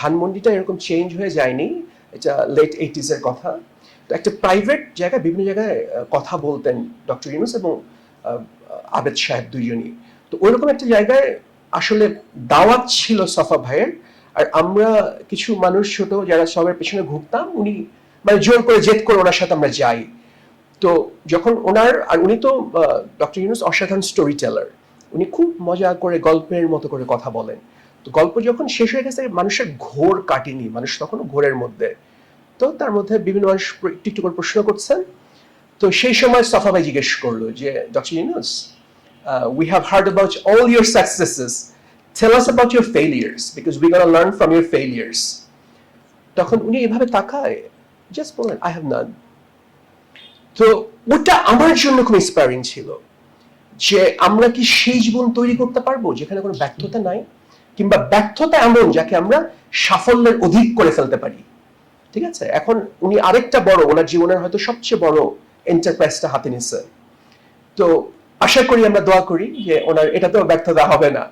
ধানমন্ডিটা এরকম চেঞ্জ হয়ে যায়নি। এটা লেট এইটিজ এর কথা। তো একটা প্রাইভেট জায়গায়, বিভিন্ন জায়গায় কথা বলতেন ডক্টর ইউনুস এবং আবেদ সাহেব দুইজনই। তো ওইরকম একটা জায়গায় আসলে দাওয়াত ছিল সফা ভাইয়ের। আর আমরা কিছু মানুষ ছোট যারা সবার পেছনে ঘুরতাম, উনি মানে জোর করে জেদ করে ওনার সাথে আমরা যাই। তো যখন ওনার, আর উনি তো ডক্টর ইউনুস অসাধারণ স্টোরি টেলার উনি খুব মজা করে গল্পের মতো করে কথা বলেন। তো গল্প যখন শেষ হয়ে গেছে, মানুষের ঘোর কাটেনি মানুষ তখনও ঘোরের মধ্যে। তো তার মধ্যে বিভিন্ন মানুষ একটু একটু করে প্রশ্ন করছেন। তো সেই সময় সফা ভাই জিজ্ঞেস করল যে doctor Yunus we have heard about all your successes tell us about your failures because we learn from your failures তখন উনি এভাবে তাকায় জাস্ট বললেন আই হ্যাভ নান তো ওটা আমার জন্য খুব ইন্সপায়ারিং ছিল, যে আমরা কি সেই জীবন তৈরি করতে পারব, যেখানে কোনো ব্যর্থতা নাই? কিংবা ব্যর্থতা এমন যাকে আমরা সাফল্যের অধিক করে ফেলতে পারি। ঠিক আছে? এখন উনি আরেকটা বড়, ওনার জীবনের হয়তো সবচেয়ে বড় এন্টারপ্রাইজটা হাতে নিচ্ছে তো আশা করি আমরা দোয়া করি যে ওনার এটাতেও ব্যর্থতা হবে না।